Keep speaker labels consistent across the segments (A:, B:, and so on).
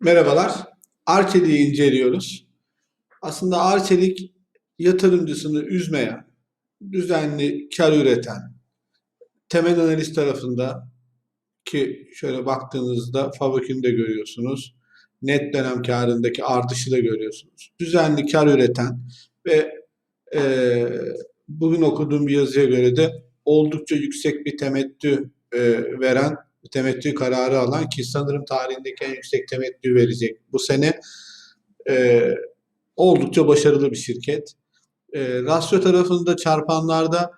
A: Merhabalar. Arçelik'i inceliyoruz. Aslında Arçelik yatırımcısını üzmeyen, düzenli kar üreten, temel analiz tarafında ki şöyle baktığınızda Fabök'ünü de görüyorsunuz. Net dönem karındaki artışı da görüyorsunuz. Düzenli kar üreten ve eee, bugün okuduğum bir yazıya göre de oldukça yüksek bir temettü eee, veren temettü kararı alan ki sanırım tarihindeki en yüksek temettü verecek bu sene. Ee, oldukça başarılı bir şirket. Ee, rasyo tarafında çarpanlarda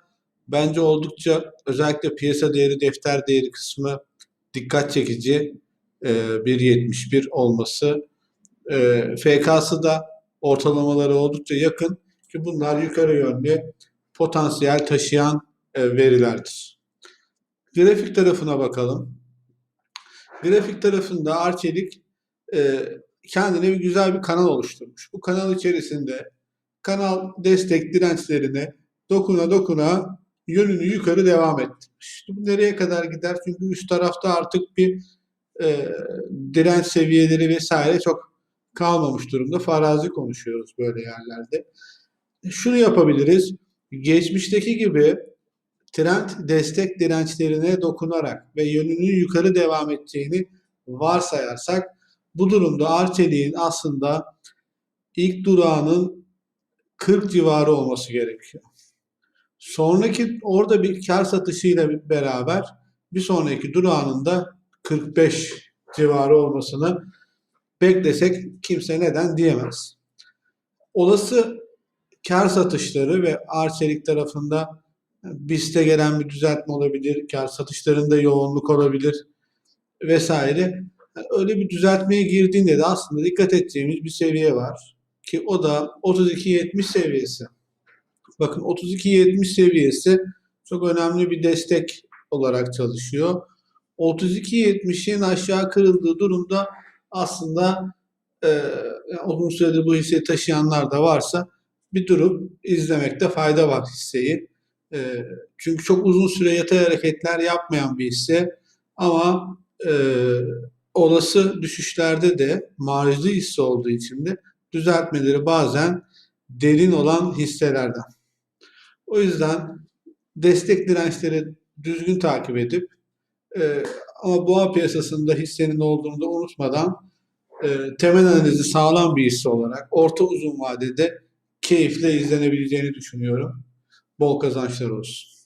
A: bence oldukça özellikle piyasa değeri, defter değeri kısmı dikkat çekici. Ee, 1.71 olması. Ee, FK'sı da ortalamaları oldukça yakın ki bunlar yukarı yönlü potansiyel taşıyan e, verilerdir. Grafik tarafına bakalım. Grafik tarafında Arçelik e, kendine bir güzel bir kanal oluşturmuş. Bu kanal içerisinde kanal destek dirençlerine dokuna dokuna yönünü yukarı devam ettirmiş. Bu nereye kadar gider? Çünkü üst tarafta artık bir e, direnç seviyeleri vesaire çok kalmamış durumda. Farazi konuşuyoruz böyle yerlerde. Şunu yapabiliriz. Geçmişteki gibi trend destek dirençlerine dokunarak ve yönünün yukarı devam edeceğini varsayarsak bu durumda Arçelik'in aslında ilk durağının 40 civarı olması gerekiyor. Sonraki orada bir kar satışıyla beraber bir sonraki durağının da 45 civarı olmasını beklesek kimse neden diyemez. Olası kar satışları ve Arçelik tarafında BIST'e gelen bir düzeltme olabilir, kar satışlarında yoğunluk olabilir vesaire. Yani öyle bir düzeltmeye girdiğinde de aslında dikkat edeceğimiz bir seviye var ki o da 32.70 seviyesi. Bakın 32.70 seviyesi çok önemli bir destek olarak çalışıyor. 32.70'in aşağı kırıldığı durumda aslında e, uzun süredir bu hisseyi taşıyanlar da varsa bir durup izlemekte fayda var hisseyi. E, çünkü çok uzun süre yatay hareketler yapmayan bir hisse ama e, olası düşüşlerde de marjlı hisse olduğu için de düzeltmeleri bazen derin olan hisselerden. O yüzden destek dirençleri düzgün takip edip e, ama boğa piyasasında hissenin olduğunu da unutmadan e, temel analizi sağlam bir hisse olarak orta uzun vadede keyifle izlenebileceğini düşünüyorum. Bol kazançlar.